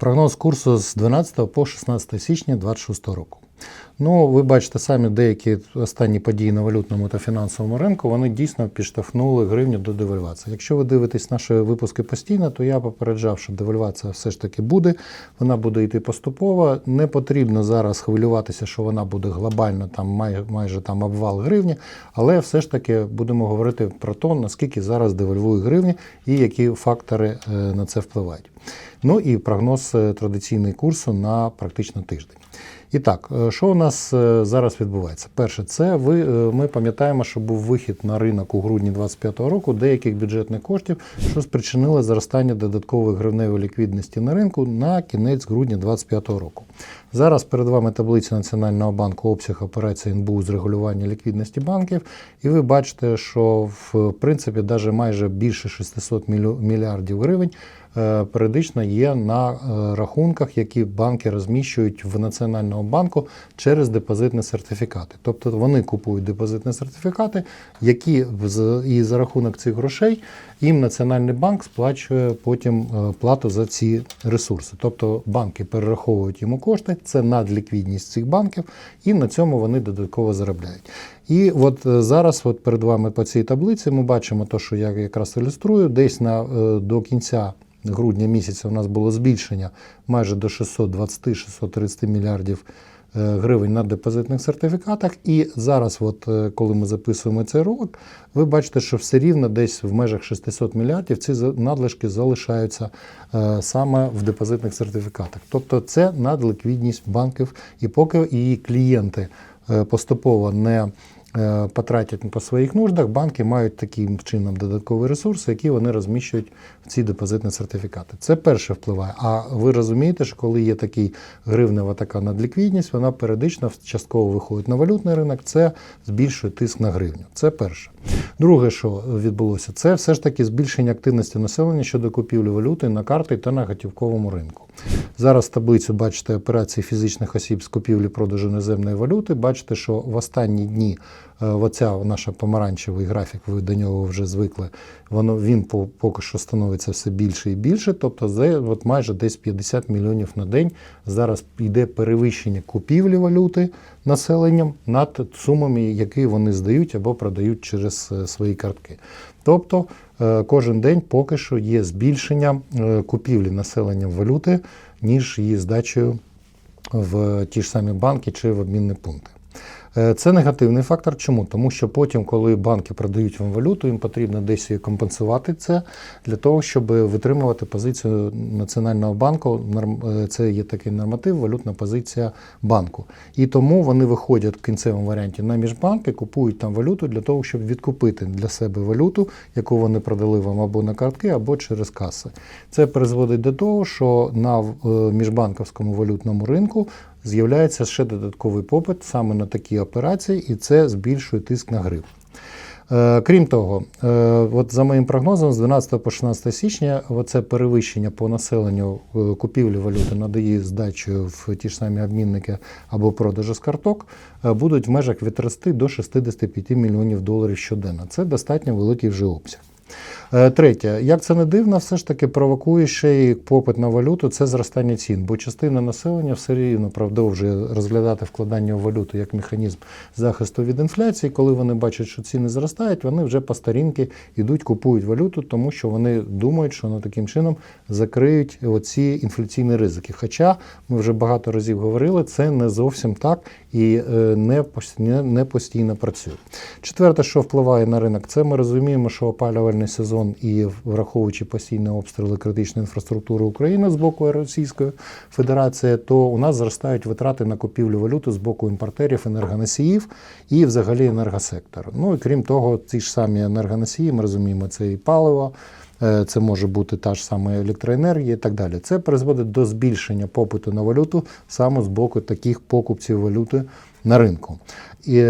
Прогноз курсу з 12 по 16 січня 2026 року. Ну, ви бачите самі деякі останні події на валютному та фінансовому ринку, вони дійсно підштовхнули гривню до девальвації. Якщо ви дивитесь наші випуски постійно, то я попереджав, що девальвація все ж таки буде, вона буде йти поступово. Не потрібно зараз хвилюватися, що вона буде глобально там май, майже там обвал гривні, але все ж таки будемо говорити про те, наскільки зараз девальвує гривні і які фактори е, на це впливають. Ну і прогноз е, традиційний курсу на практично тиждень. І так, е, що у нас е, зараз відбувається? Перше, це ви, е, ми пам'ятаємо, що був вихід на ринок у грудні 2025 року деяких бюджетних коштів, що спричинило зростання додаткової гривневої ліквідності на ринку на кінець грудня 2025 року. Зараз перед вами таблиця Національного банку обсяг операцій НБУ з регулювання ліквідності банків, і ви бачите, що в принципі навіть майже більше 600 мільярдів гривень е, періодично є на е, рахунках, які банки розміщують в Національному банку через депозитні сертифікати. Тобто вони купують депозитні сертифікати, які і за рахунок цих грошей їм Національний банк сплачує потім е, плату за ці ресурси. Тобто банки перераховують йому кошти, це надліквідність цих банків, і на цьому вони додатково заробляють. І от е, зараз, от перед вами по цій таблиці, ми бачимо те, що я якраз ілюструю, десь на е, до кінця. Грудня місяця у нас було збільшення майже до 620-630 мільярдів гривень на депозитних сертифікатах. І зараз, от, е, коли ми записуємо цей ролик, ви бачите, що все рівно десь в межах 600 мільярдів ці надлишки залишаються е, саме в депозитних сертифікатах. Тобто це надликвідність банків, і поки її клієнти е, поступово не е, потратять по своїх нуждах, банки мають таким чином додаткові ресурси, які вони розміщують в ці депозитні сертифікати. Це перше впливає. А ви розумієте, що коли є такий гривнева така надліквідність, вона періодично частково виходить на валютний ринок, це збільшує тиск на гривню. Це перше. Друге, що відбулося, це все ж таки збільшення активності населення щодо купівлі валюти на карти та на готівковому ринку. Зараз таблицю бачите операції фізичних осіб з купівлі продажу іноземної валюти. Бачите, що в останні дні е, оця наша помаранчевий графік, ви до нього вже звикли. Воно він поки що становиться все більше і більше. Тобто, за от майже десь 50 мільйонів на день зараз йде перевищення купівлі валюти населенням над сумами, які вони здають або продають через е, свої картки. Тобто е, кожен день поки що є збільшення е, купівлі населенням валюти, ніж її здачею в ті ж самі банки чи в обмінні пункти. Е, Це негативний фактор. Чому? Тому що потім, коли банки продають вам валюту, їм потрібно десь компенсувати це для того, щоб витримувати позицію Національного банку. Е, Це є такий норматив, валютна позиція банку. І тому вони виходять в кінцевому варіанті на міжбанки, купують там валюту для того, щоб відкупити для себе валюту, яку вони продали вам або на картки, або через каси. Це призводить до того, що на е, міжбанковському валютному ринку з'являється ще додатковий попит саме на такі операції, і це збільшує тиск на гривню. Е, Крім того, е, от за моїм прогнозом, з 12 по 16 січня це перевищення по населенню е, купівлі валюти над її здачею в ті ж самі обмінники або продажу з карток будуть в межах від 30 до 65 мільйонів доларів щоденно. Це достатньо великий вже обсяг. Е, Третє, як це не дивно, все ж таки провокує ще й попит на валюту це зростання цін, бо частина населення все рівно продовжує розглядати вкладання в валюту як механізм захисту від інфляції. Коли вони бачать, що ціни зростають, вони вже по старінки йдуть, купують валюту, тому що вони думають, що вони таким чином закриють оці інфляційні ризики. Хоча ми вже багато разів говорили, це не зовсім так і е, не пос- не- не постійно працює. Четверте, що впливає на ринок, це ми розуміємо, що опалювальний сезон і враховуючи постійні обстріли критичної інфраструктури України з боку Російської Федерації, то у нас зростають витрати на купівлю валюти з боку імпортерів, енергоносіїв і взагалі енергосектору. Ну і крім того, ці ж самі енергоносії, ми розуміємо, це і паливо. е, Це може бути та ж сама електроенергія і так далі. Це призводить до збільшення попиту на валюту саме з боку таких покупців валюти на ринку. І,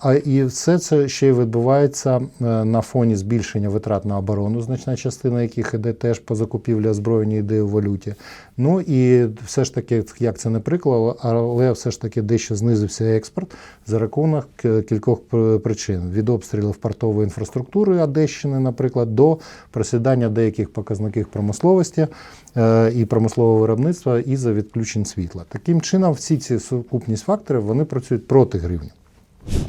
а, і все це ще й відбувається е, на фоні збільшення витрат на оборону, значна частина яких іде теж по закупівлі озброєння йде у валюті. Ну і все ж таки, як це не приклад, але все ж таки дещо знизився експорт за рахунок кількох причин: від обстрілів портової інфраструктури Одещини, наприклад, до просідання деяких показників промисловості е, і промислового виробництва, і за відключень світла. Таким чином, всі ці сукупність факторів вони працюють проти гривні.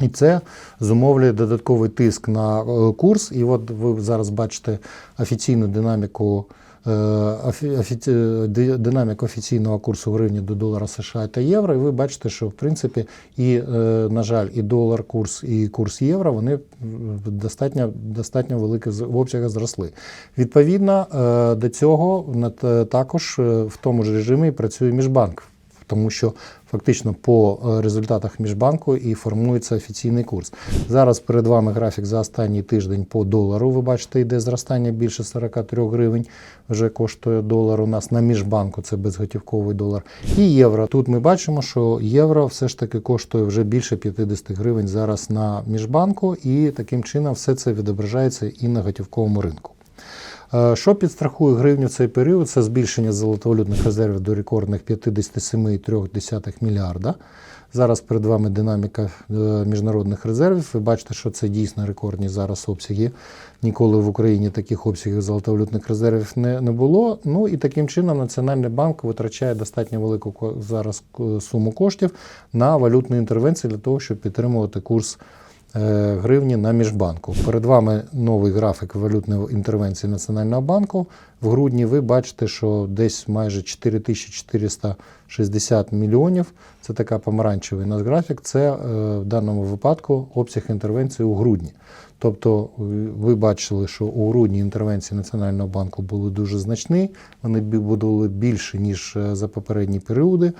І це зумовлює додатковий тиск на е, курс. І от ви зараз бачите офіційну динаміку. е, ди- Динаміку офіційного курсу гривні до долара США та євро, і ви бачите, що в принципі і, е, на жаль, і долар курс, і курс євро вони достатньо, достатньо великі в обсягах зросли. Відповідно, е, до цього також е, в тому ж режимі працює міжбанк тому що фактично по е, результатах міжбанку і формується офіційний курс. Зараз перед вами графік за останній тиждень по долару. Ви бачите, йде зростання більше 43 гривень. Вже коштує долар у нас на міжбанку, це безготівковий долар. І євро. Тут ми бачимо, що євро все ж таки коштує вже більше 50 гривень зараз на міжбанку, і таким чином все це відображається і на готівковому ринку. Е, Що підстрахує гривню в цей період? Це збільшення золотовалютних резервів до рекордних 57,3 мільярда. Зараз перед вами динаміка е, міжнародних резервів. Ви бачите, що це дійсно рекордні зараз обсяги. Ніколи в Україні таких обсягів золотовалютних резервів не, не було. Ну і таким чином Національний банк витрачає достатньо велику зараз е, суму коштів на валютні інтервенції для того, щоб підтримувати курс гривні на міжбанку. Перед вами новий графік валютної інтервенції Національного банку. В грудні ви бачите, що десь майже 4460 мільйонів. Це така помаранчевий наш графік. Це е, в даному випадку обсяг інтервенції у грудні. Тобто е, ви бачили, що у грудні інтервенції Національного банку були дуже значні, вони були більше, ніж е, за попередні періоди.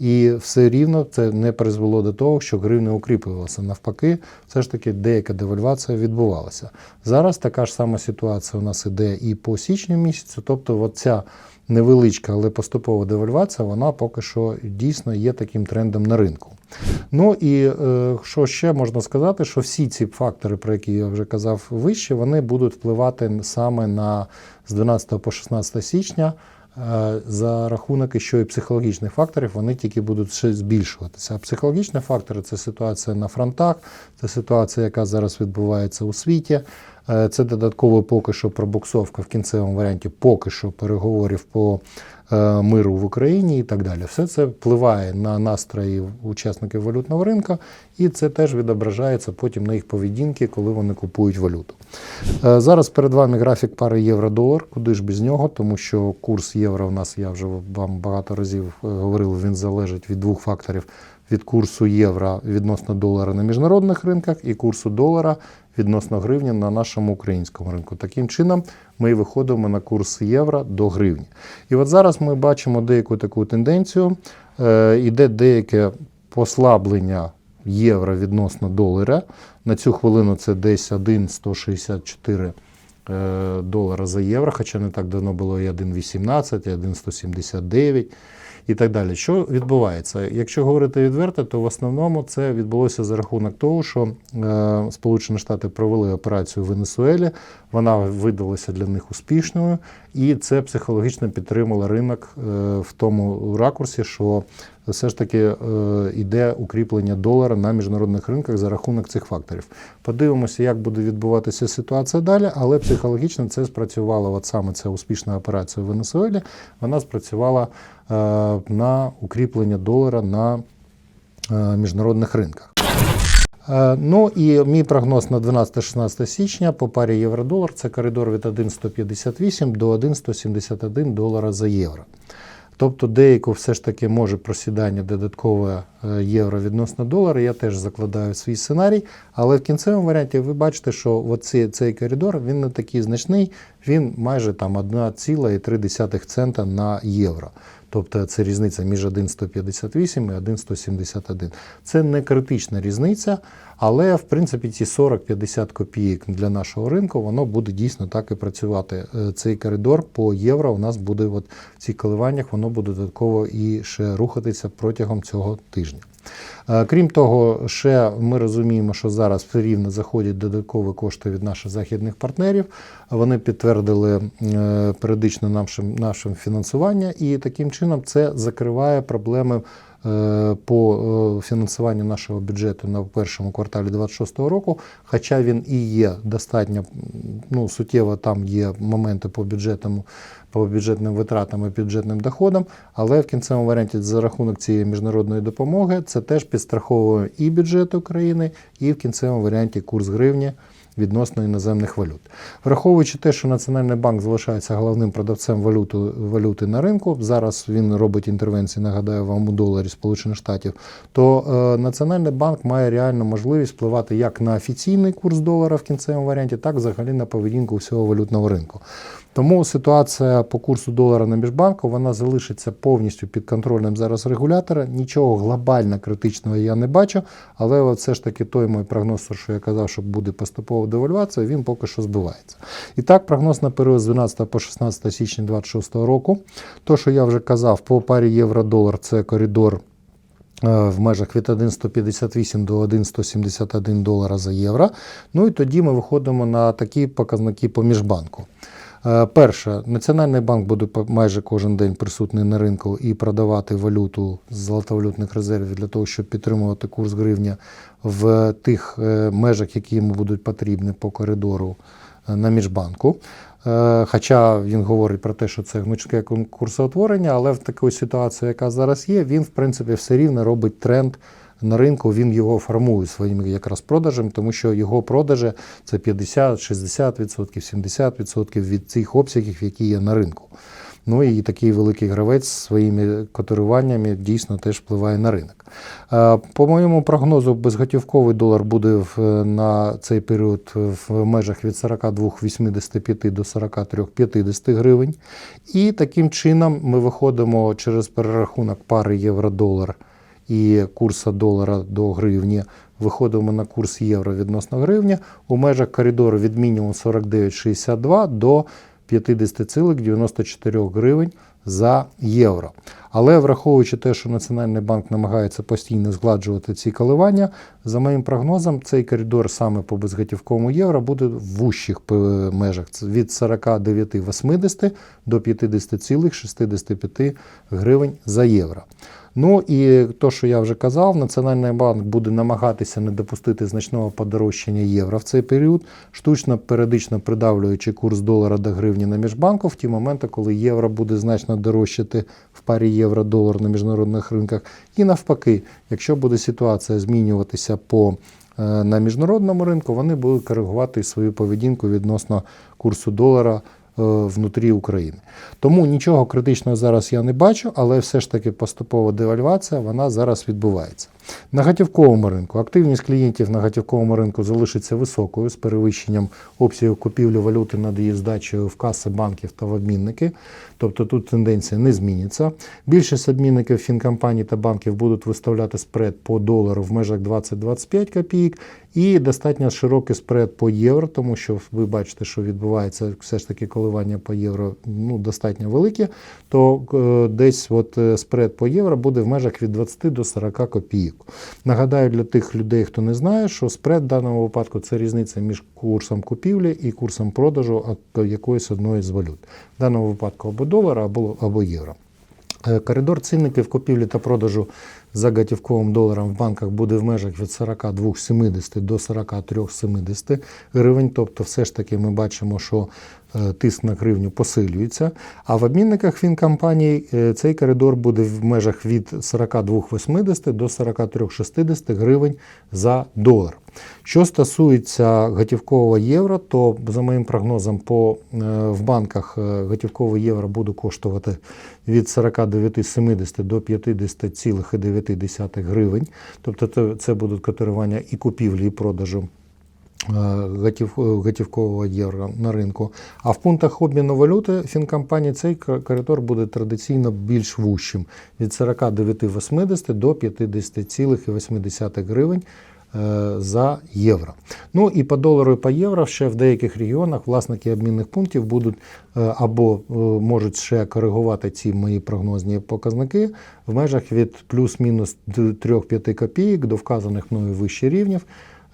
І все рівно це не призвело до того, що гривня укріплювалася. Навпаки, все ж таки деяка девальвація відбувалася. Зараз така ж сама ситуація у нас іде і по січню місяцю. Тобто, от ця невеличка, але поступова девальвація, вона поки що дійсно є таким трендом на ринку. Ну і е, що ще можна сказати, що всі ці фактори, про які я вже казав вище, вони будуть впливати саме на з 12 по 16 січня. Е, За рахунок ще і психологічних факторів вони тільки будуть ще збільшуватися. А психологічні фактори це ситуація на фронтах, це ситуація, яка зараз відбувається у світі. Е, Це додатково поки що пробуксовка в кінцевому варіанті, поки що переговорів по миру в Україні і так далі. Все це впливає на настрої учасників валютного ринку, і це теж відображається потім на їх поведінки, коли вони купують валюту. Е, Зараз перед вами графік пари євро-долар. Куди ж без нього, тому що курс євро у нас, я вже вам багато разів е, говорив, він залежить від двох факторів: від курсу євро відносно долара на міжнародних ринках і курсу долара відносно гривні на нашому українському ринку. Таким чином, ми виходимо на курс євро до гривні. І от зараз ми бачимо деяку таку тенденцію. Е, Іде деяке послаблення євро відносно долара. На цю хвилину це десь 1,164 е, долара за євро, хоча не так давно було і 1,18, і 1,179 і так далі. Що відбувається? Якщо говорити відверто, то в основному це відбулося за рахунок того, що е, Сполучені Штати провели операцію в Венесуелі, вона видалася для них успішною, і це психологічно підтримало ринок е, в тому ракурсі, що все ж таки е, йде укріплення долара на міжнародних ринках за рахунок цих факторів. Подивимося, як буде відбуватися ситуація далі, але психологічно це спрацювало. От саме ця успішна операція в Венесуелі, вона спрацювала е, на укріплення долара на е, міжнародних ринках. Е, Ну і мій прогноз на 12-16 січня по парі євро-долар це коридор від 1,158 до 1,171 долара за євро. Тобто деяку все ж таки може просідання додаткове е, євро відносно долара. Я теж закладаю свій сценарій, але в кінцевому варіанті ви бачите, що оці, цей коридор він не такий значний, він майже там 1,3 цента на євро. Тобто це різниця між 1,158 і 1,171. Це не критична різниця, але в принципі ці 40-50 копійок для нашого ринку воно буде дійсно так і працювати. Е, Цей коридор по євро у нас буде от в цих коливаннях, воно буде додатково і ще рухатися протягом цього тижня. Е, Крім того, ще ми розуміємо, що зараз все рівно заходять додаткові кошти від наших західних партнерів. Вони підтвердили е, періодично нашим, нашим фінансування, і таким чином це закриває проблеми по е, фінансуванню нашого бюджету на першому кварталі 2026 року, хоча він і є достатньо ну, суттєво, там є моменти по бюджетному, по бюджетним витратам і бюджетним доходам, але в кінцевому варіанті за рахунок цієї міжнародної допомоги це теж підстраховує і бюджет України, і в кінцевому варіанті курс гривні відносно іноземних валют. Враховуючи те, що Національний банк залишається головним продавцем валюти, валюти на ринку, зараз він робить інтервенції, нагадаю вам у доларі Сполучених Штатів, то е, Національний банк має реальну можливість впливати як на офіційний курс долара в кінцевому варіанті, так взагалі на поведінку всього валютного ринку. Тому ситуація по курсу долара на міжбанку вона залишиться повністю під контролем зараз регулятора. Нічого глобально критичного я не бачу, але все ж таки той мій прогноз, що я казав, що буде поступова девальвація, він поки що збивається. І так, прогноз на період з 12 по 16 січня 2026 року. То, що я вже казав, по парі євро-долар це коридор. е, В межах від 1,158 до 1,171 долара за євро. Ну і тоді ми виходимо на такі показники по міжбанку. Е, Перше, Національний банк буде майже кожен день присутній на ринку і продавати валюту з золотовалютних резервів для того, щоб підтримувати курс гривня в тих е, межах, які йому будуть потрібні по коридору е, на міжбанку. Хоча він говорить про те, що це гнучке курсоутворення, але в такій ситуації, яка зараз є, він в принципі все рівно робить тренд на ринку, він його формує своїми якраз продажами, тому що його продажі це 50, 60%, 70% від цих обсягів, які є на ринку. Ну і такий великий гравець своїми котируваннями дійсно теж впливає на ринок. По моєму прогнозу, безготівковий долар буде на цей період в межах від 42,85 до 43,50 гривень. І таким чином ми виходимо через перерахунок пари євро-долар і курсу долара до гривні. Виходимо на курс євро відносно гривні у межах коридору від мінімум 49,62 до 50,94 гривень за євро. Але враховуючи те, що Національний банк намагається постійно згладжувати ці коливання, за моїм прогнозом, цей коридор саме по безготівковому євро буде в вущих межах від 49,80 до 50,65 гривень за євро. Ну і то, що я вже казав, Національний банк буде намагатися не допустити значного подорожчання євро в цей період, штучно періодично придавлюючи курс долара до гривні на міжбанку в ті моменти, коли євро буде значно дорожчати в парі євро-долар на міжнародних ринках. І навпаки, якщо буде ситуація змінюватися по е, на міжнародному ринку, вони будуть коригувати свою поведінку відносно курсу долара внутрі України. Тому нічого критичного зараз я не бачу, але все ж таки поступова девальвація вона зараз відбувається. На готівковому ринку активність клієнтів на готівковому ринку залишиться високою з перевищенням обсягів купівлі валюти над її здачею в каси банків та в обмінники. Тобто тут тенденція не зміниться. Більшість обмінників фінкомпаній та банків будуть виставляти спред по долару в межах 20-25 копійок і достатньо широкий спред по євро, тому що ви бачите, що відбувається все ж таки коливання по євро ну, достатньо великі, то е, десь от е, спред по євро буде в межах від 20 до 40 копійок. Нагадаю для тих людей, хто не знає, що спред в даному випадку це різниця між курсом купівлі і курсом продажу якоїсь одної з валют. В даному випадку або долара, або, або євро. Е, Коридор цінників купівлі та продажу за готівковим доларом в банках буде в межах від 42,70 до 43,70 гривень. Тобто, все ж таки ми бачимо, що тиск на гривню посилюється. А в обмінниках фінкомпаній е, цей коридор буде в межах від 42,80 до 43,60 гривень за долар. Що стосується готівкового євро, то за моїм прогнозом, по, е, в банках е, готівкове євро буде коштувати від 49,70 до 50,9 гривень. Тобто це, будуть котирування і купівлі, і продажу е, готівкового євро на ринку. А в пунктах обміну валюти фінкомпанії цей коридор буде традиційно більш вущим від 49,80 до 50,8 гривень е, за євро. Ну і по долару і по євро ще в деяких регіонах власники обмінних пунктів будуть е, або е, можуть ще коригувати ці мої прогнозні показники в межах від плюс-мінус 3-5 копійок до вказаних мною вище рівнів.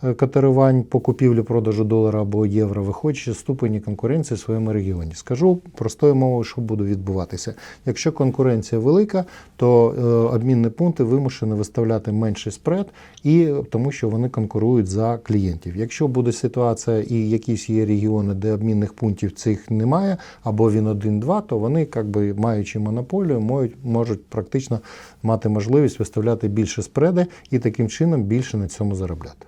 Е, котирувань по купівлі продажу долара або євро, виходячи з ступені конкуренції в своєму регіоні. Скажу простою мовою, що буде відбуватися. Якщо конкуренція велика, то е, обмінні пункти вимушені виставляти менший спред, і тому що вони конкурують за клієнтів. Якщо буде ситуація і якісь є регіони, де обмінних пунктів цих немає, або він один-два, то вони, як би маючи монополію, можуть, можуть практично мати можливість виставляти більше спреди і таким чином більше на цьому заробляти.